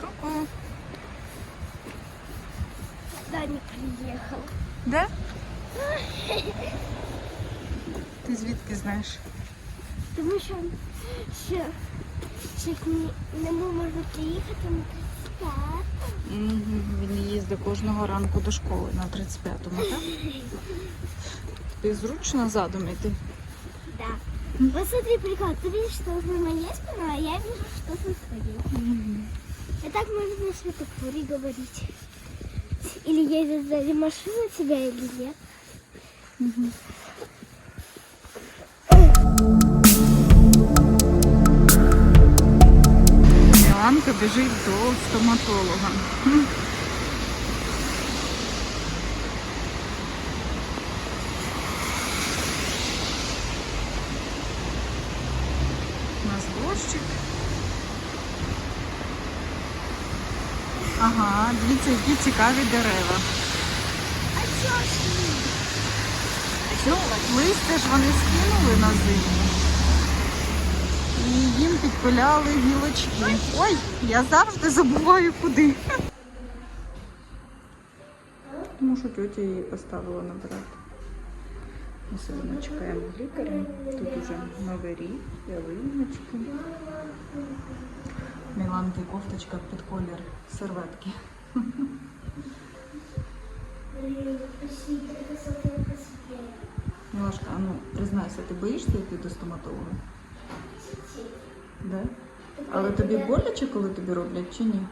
Ку-ку. Даня приехал. Де? Ти звідки знаєш? Тому що ще, ще не можна приїхати на 35. Мгм, Він їздить кожного ранку до школи на 35-му, так? Тобі зручно задом? Да. Вот смотри, прикол. Ты видишь, что уже моя спина, а я вижу, что со своей. И так можно на светофоре говорить. Или едет сзади машина тебя, или нет. Міланка біжить до стоматолога. Дивіться, які цікаві дерева. А чё ж листя ж вони скинули на зиму. І їм підпиляли гілочки. Ой, я завжди забуваю куди. Тому що тетя її поставила набирати. Ми сьогодні чекаємо лікаря. Тут уже новий рік, ялиночки. Міланки кофточка під колір серветки. Мілашка, а ну признайся, ти боїшся йти до стоматолога? Да? Але тобі боляче, коли тобі роблять чи ні?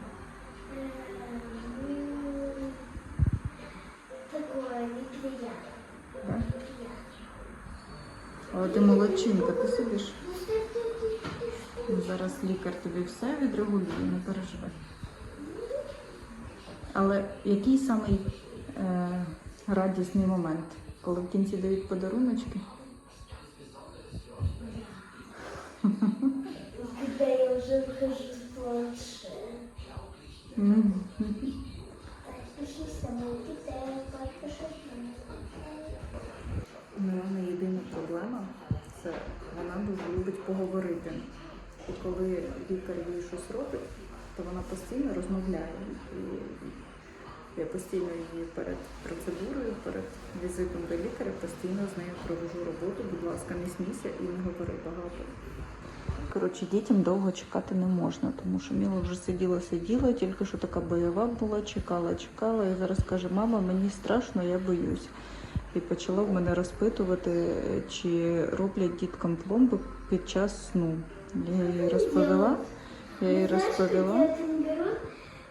Такое. Да? Але ти молодчинка, ти сидиш. Ну, Зараз лікар тобі все відрегулює, не переживай. Але який самий е, радісний момент, коли в кінці дають подаруночки? Когда я уже выхожу. На твиттер, подпишись на мой Мілана єдина проблема це вона дуже любить поговорити. І коли лікар їй щось робить, то вона постійно розмовляє. І я постійно її перед процедурою, перед візитом до лікаря, постійно з нею провожу роботу. Будь ласка, не смійся і не говори багато. Коротше, дітям довго чекати не можна, тому що Міла вже сиділа, сиділа, тільки що така бойова була, чекала, чекала, і зараз каже, мама, мені страшно, я боюсь. І почала в мене розпитувати, чи роблять діткам пломби під час сну. Я їй розповіла. Я їй Знаешь, розповіла. когда это не берут,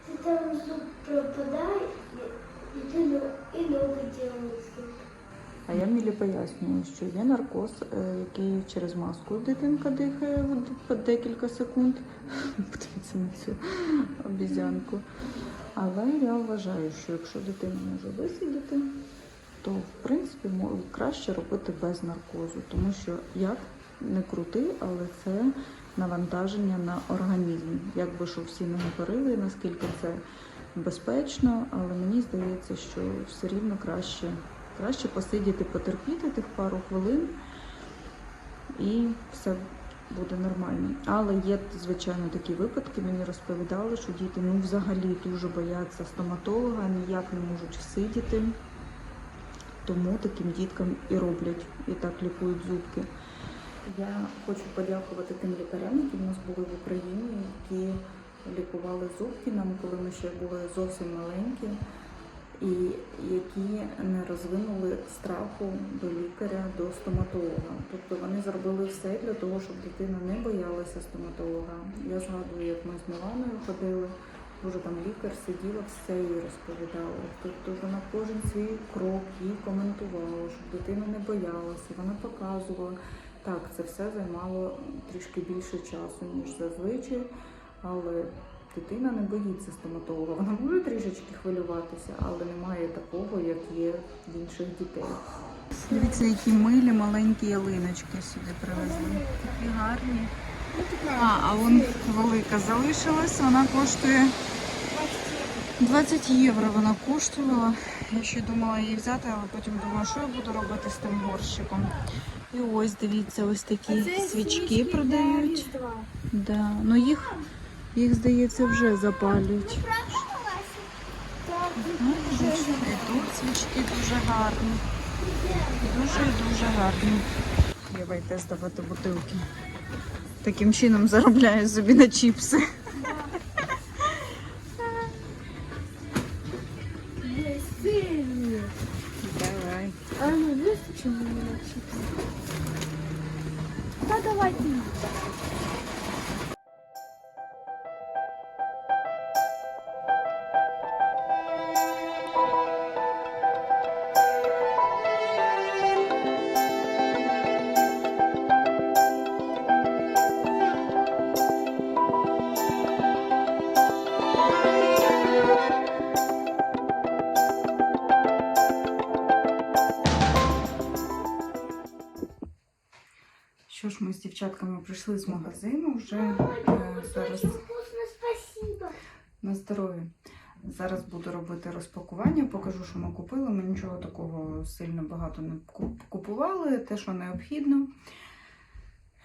ты там зуб пропадает, и, и ты но- и ногу делают зуб. А я Мілі пояснюю, що є наркоз, е, який через маску дитинка дихає в- по декілька секунд. Подивіться на цю обізянку. Але я вважаю, що якщо дитина може висидіти, то в принципі мо- краще робити без наркозу, тому що як не крути, але це навантаження на організм. Як би що всі не говорили, наскільки це безпечно, але мені здається, що все рівно краще, краще посидіти, потерпіти тих пару хвилин і все буде нормально. Але є, звичайно, такі випадки. Мені розповідали, що діти ну взагалі дуже бояться стоматолога, ніяк не можуть сидіти. Тому таким діткам і роблять, і так лікують зубки. Я хочу подякувати тим лікарям, які в нас були в Україні, які лікували зубки нам, коли ми ще були зовсім маленькі, і які не розвинули страху до лікаря, до стоматолога. Тобто вони зробили все для того, щоб дитина не боялася стоматолога. Я згадую, як ми з Міланою ходили. Дуже там лікар сиділа, все їй розповідала. Тобто вона кожен свій крок їй коментувала, щоб дитина не боялася, вона показувала. Так, це все займало трішки більше часу, ніж зазвичай, але дитина не боїться стоматолога. Вона може трішечки хвилюватися, але немає такого, як є в інших дітей. Дивіться, які милі маленькі ялиночки сюди привезли. Такі гарні. А, а вон велика залишилась, вона коштує 20 євро вона коштувала. Я ще думала її взяти, але потім думаю, що я буду робити з тим горщиком. І ось дивіться, ось такі свічки продають. Да. Ну їх Їх, здається, вже запалюють. Так, І тут свічки дуже гарні. Дуже дуже гарні. Єва йде здавати бутилки. Таким чином заробляє собі на чіпси. Чому не чіпси? Та давай ти. Що ж, ми з дівчатками прийшли з магазину вже е, зараз вкусно, на здоров'я. Зараз буду робити розпакування, покажу, що ми купили. Ми нічого такого сильно багато не купували, те, що необхідно.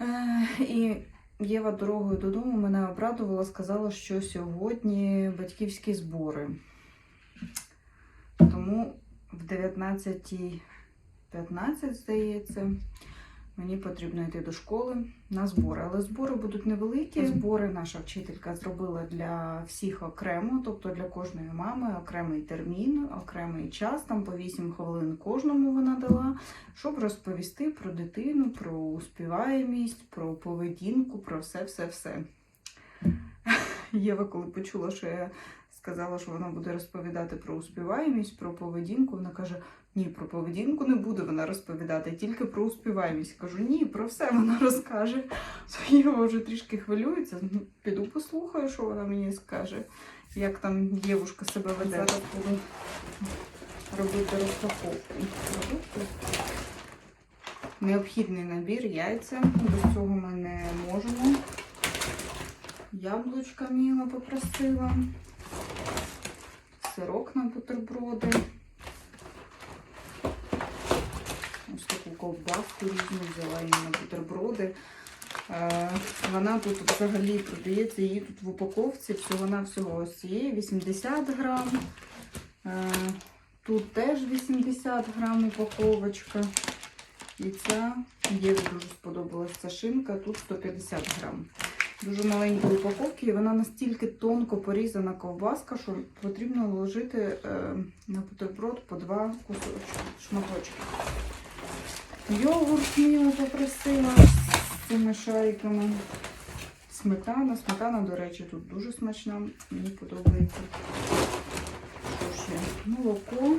Е, і Єва дорогою додому мене обрадувала, сказала, що сьогодні батьківські збори. Тому в 19.15, здається, мені потрібно йти до школи на збори. Але збори будуть невеликі. Збори наша вчителька зробила для всіх окремо, тобто для кожної мами окремий термін, окремий час, там по 8 хвилин кожному вона дала, щоб розповісти про дитину, про успіваємість, про поведінку, про все-все-все. Єва, коли почула, що я сказала, що вона буде розповідати про успіваємість, про поведінку, вона каже: ні, про поведінку не буде вона розповідати, тільки про успіваємість. Кажу, ні, про все вона розкаже. Єва вже трішки хвилюється. Ну, Піду послухаю, що вона мені скаже, як там дівушка себе веде. Зараз буду робити розпаковку. Необхідний набір яйця. Без цього ми не можемо. Яблучка Міла попросила. Сирок на бутерброди. Ось таку ковбаску різну взяла її на бутерброди. Е, Вона тут взагалі продається, її тут в упаковці всього-навсього ось цієї 80 грам. Е, Тут теж 80 грам упаковочка. І ця Єві дуже сподобалась ця шинка, тут 150 грам. Дуже маленькі упаковки, і вона настільки тонко порізана ковбаска, що потрібно вложити е, на бутерброд по два кусочки, шматочки. Йогурт Міла попросила з цими шариками. Сметана. Сметана, до речі, тут дуже смачна. Мені подобається. Що ще? Молоко.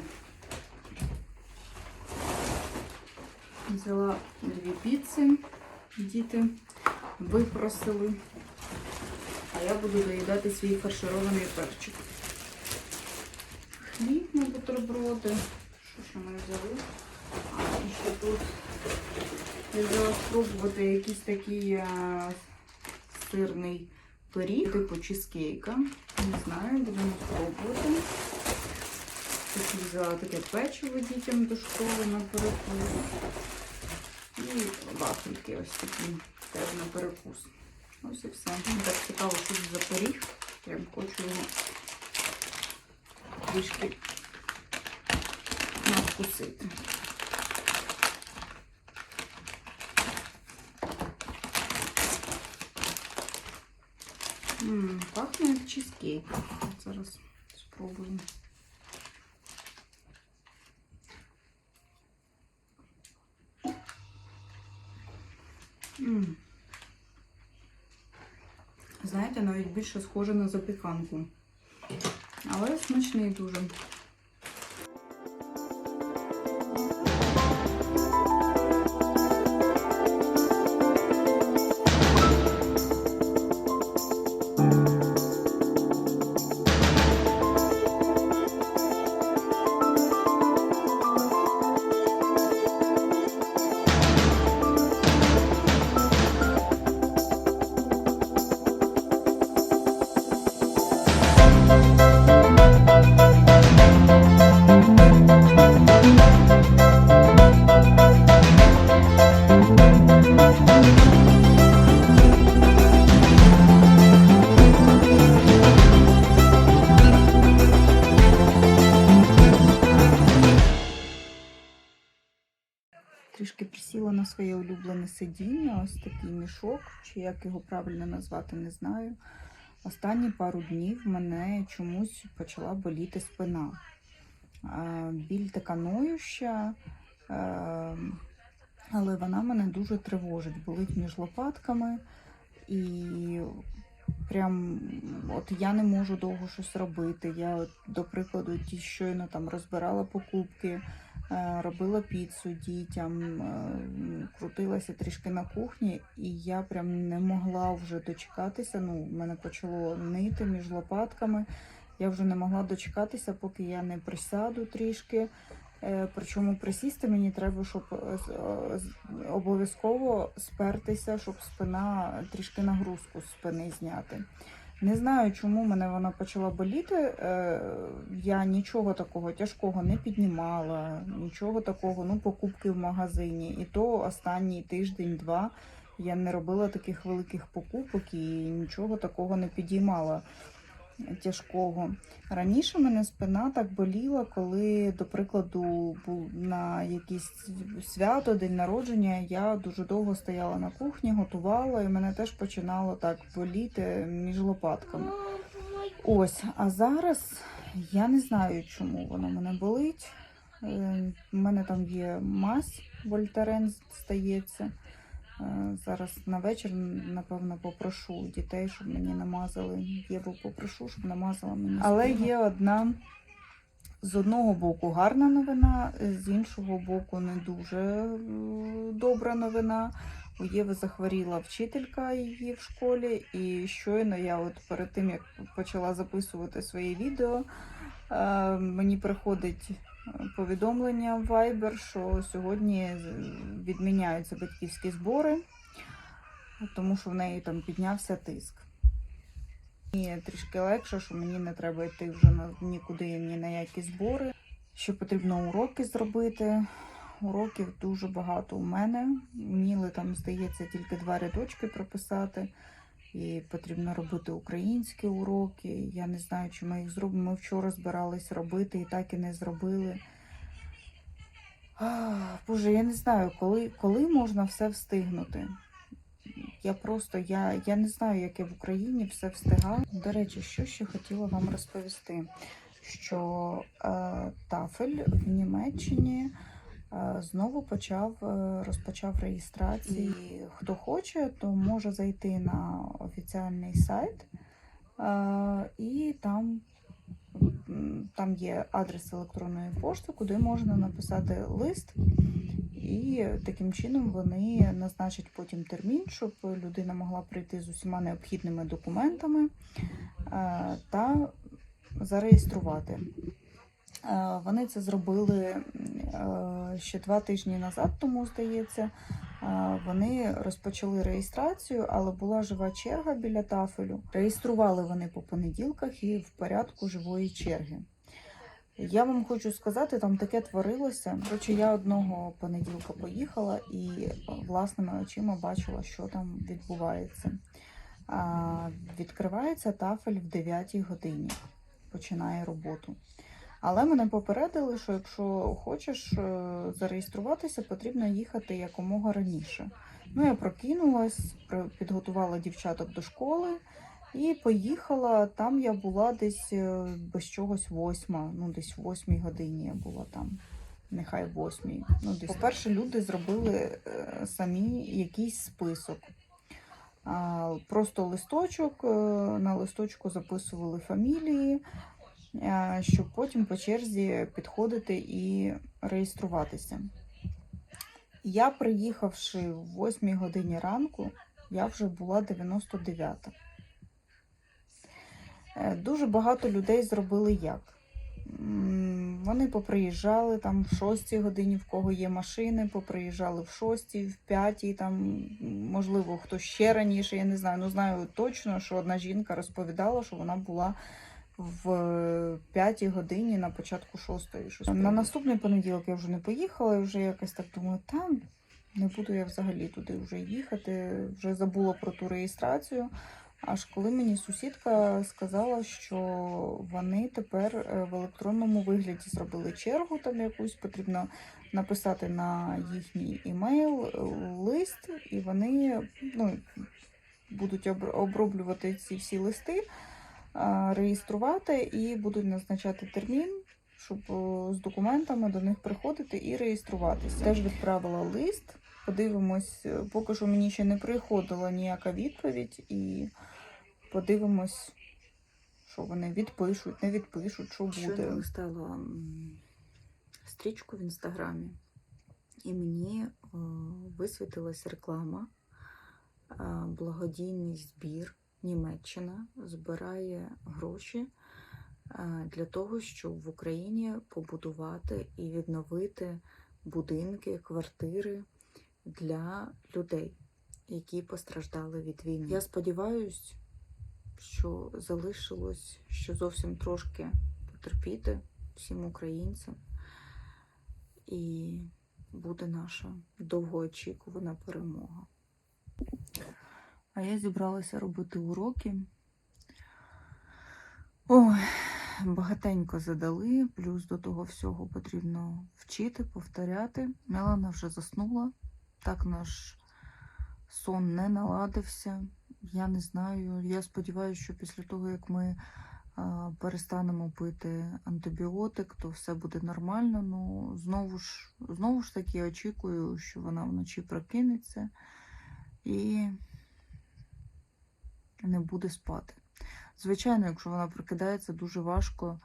Взяла дві піци. Діти випросили. А я буду доїдати свій фарширований перчик. Хліб на бутерброди. Що ще ми взяли? І тут взяла спробувати якийсь такий а, сирний пиріг, типу чизкейка. Не знаю, будемо спробувати. Тут взяла таке печиво дітям до школи на перекус. І вафельки ось такі теж на перекус. Ось і все. Мені так цікаво, що за пиріг. Прям хочу його трішки надкусити. М, Пахне як чизкейк. От Зараз спробуємо. Знаєте, навіть більше схоже на запіканку. Але смачний дуже. Своє улюблене сидіння, ось такий мішок, чи як його правильно назвати, не знаю. Останні пару днів мене чомусь почала боліти спина. Біль така ноюща, е, але вона мене дуже тривожить, болить між лопатками. І прям от я не можу довго щось робити. Я, до прикладу, ті щойно там розбирала покупки, робила піцу дітям, е, крутилася трішки на кухні, і я прям не могла вже дочекатися. Ну, в мене почало нити між лопатками. Я вже не могла дочекатися, поки я не присяду трішки. Е, Причому присісти мені треба, щоб е, е, обов'язково спертися, щоб спина трішки нагрузку з спини зняти. Не знаю, чому мене вона почала боліти. Е, Я нічого такого тяжкого не піднімала, нічого такого, ну, покупки в магазині. І то останній тиждень-два я не робила таких великих покупок і нічого такого не підіймала тяжкого. Раніше мене спина так боліла, коли, до прикладу, був на якийсь свято, день народження, я дуже довго стояла на кухні, готувала, і мене теж починало так боліти між лопатками. Ось, а зараз я не знаю, чому воно мене болить. Е, У мене там є мазь, вольтарен стається. Е, Зараз на вечір, напевно, попрошу дітей, щоб мені намазали. Єву попрошу, щоб намазала мені. Але є одна з одного боку гарна новина, з іншого боку, не дуже е, добра новина. У Єви захворіла вчителька її в школі, і щойно я, от перед тим як почала записувати своє відео, е, мені приходить повідомлення в Viber, що сьогодні відміняються батьківські збори, тому що в неї там піднявся тиск. Мені трішки легше, що мені не треба йти вже на нікуди ні на які збори. Що потрібно уроки зробити. Уроків дуже багато у мене. Вміли там, здається, тільки два рядочки прописати. І потрібно робити українські уроки. Я не знаю, чи ми їх зробимо. Ми вчора збирались робити і так і не зробили. Ах, Боже, я не знаю, коли, коли можна все встигнути. Я просто я, я не знаю, як я в Україні все встигаю. До речі, що ще хотіла вам розповісти, що е, Тафель в Німеччині знову почав е, розпочав реєстрації. Хто хоче, то може зайти на офіціальний сайт, і там, там є адрес електронної пошти, куди можна написати лист. І таким чином вони назначать потім термін, щоб людина могла прийти з усіма необхідними документами е, та зареєструвати. Е, Вони це зробили е, ще два тижні назад, тому здається. Е, Вони розпочали реєстрацію, але була жива черга біля тафелю. Реєстрували вони по понеділках і в порядку живої черги. Я вам хочу сказати, там таке творилося. Коротше, я одного понеділка поїхала і власними очима бачила, що там відбувається. Відкривається тафель в 9 годині, починає роботу. Але мене попередили, що якщо хочеш е, зареєструватися, потрібно їхати якомога раніше. Ну, я прокинулась, підготувала дівчаток до школи і поїхала. Там я була десь е, без чогось восьма, ну десь в восьмій годині я була там. Нехай восьмій. Ну, десь. По-перше, люди зробили е, самі якийсь список. Просто листочок, на листочку записували фамілії, щоб потім по черзі підходити і реєструватися. Я, приїхавши в 8 годині ранку, я вже була 99. Е, Дуже багато людей зробили як. Вони поприїжджали там в 6 годині, в кого є машини, поприїжджали в 6, в 5, там, можливо, хто ще раніше, я не знаю. Ну знаю точно, що одна жінка розповідала, що вона була в 5 годині на початку 6. Щось на наступний понеділок я вже не поїхала, і вже якось так думаю, там не буду я взагалі туди вже їхати. Вже забула про ту реєстрацію. Аж коли мені сусідка сказала, що вони тепер е, в електронному вигляді зробили чергу, там якусь потрібно написати на їхній імейл е, лист, і вони ну, будуть обр- оброблювати ці всі листи, реєструвати і будуть назначати термін, щоб з документами до них приходити і реєструватися. Теж відправила лист. Подивимось, е, поки що мені ще не приходила ніяка відповідь, і подивимось, що вони відпишуть, не відпишуть, що буде. Щойно листала стрічку в інстаграмі, і мені е, висвітилась реклама. Е, Благодійний збір Німеччина збирає гроші е, для того, щоб в Україні побудувати і відновити будинки, квартири для людей, які постраждали від війни. Я сподіваюся, що залишилось ще зовсім трошки потерпіти всім українцям, і буде наша довгоочікувана перемога. А я зібралася робити уроки. Ой, багатенько задали, плюс до того всього потрібно вчити, повторяти. Мелана вже заснула, так наш сон не наладився. Я не знаю. Я сподіваюся, що після того, як ми а, перестанемо пити антибіотик, то все буде нормально. Ну, знову ж, знову ж таки очікую, що вона вночі прокинеться і не буде спати. Звичайно, якщо вона прокидається, дуже важко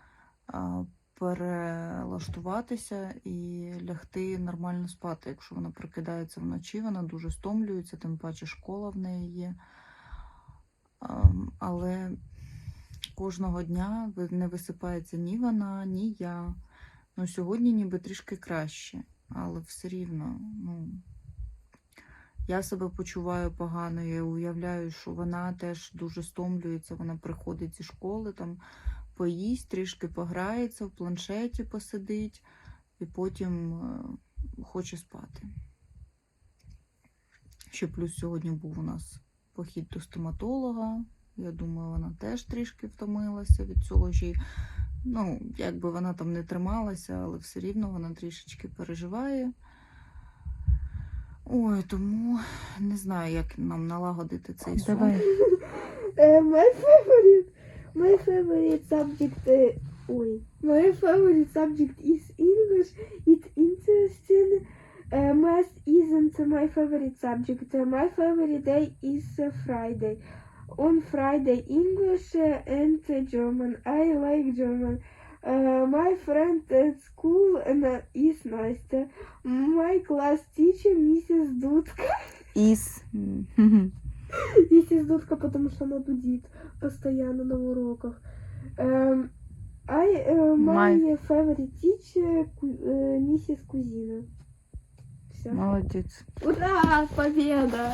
перелаштуватися і лягти нормально спати. Якщо вона прокидається вночі, вона дуже стомлюється, тим паче школа в неї є. Але кожного дня не висипається ні вона, ні я. Ну, сьогодні ніби трішки краще, але все рівно, ну, я себе почуваю погано, я уявляю, що вона теж дуже стомлюється, вона приходить зі школи, там поїсть, трішки пограється, в планшеті посидить і потім е, хоче спати. Ще плюс сьогодні був у нас похід до стоматолога. Я думаю, вона теж трішки втомилася від цього. Й, ну, якби вона там не трималася, але все рівно вона трішечки переживає. Ой, тому не знаю, як нам налагодити цей сон. Uh, my favorite, my favorite subject, uh, ой, my favorite subject is English. It's interesting. Uh, math isn't my favorite subject. Uh, my favorite day is uh, Friday. On Friday, English uh, and uh, German. I like German. Uh, my friend at school uh, is Nastya. My class teacher, Mrs. Dudka. Із. Миссис Дудка, потому что она дудит постоянно на уроках. Эм, I, э, my, My- favorite teacher, Ку- э, миссис Кузина. Все. Молодець. Ура, победа!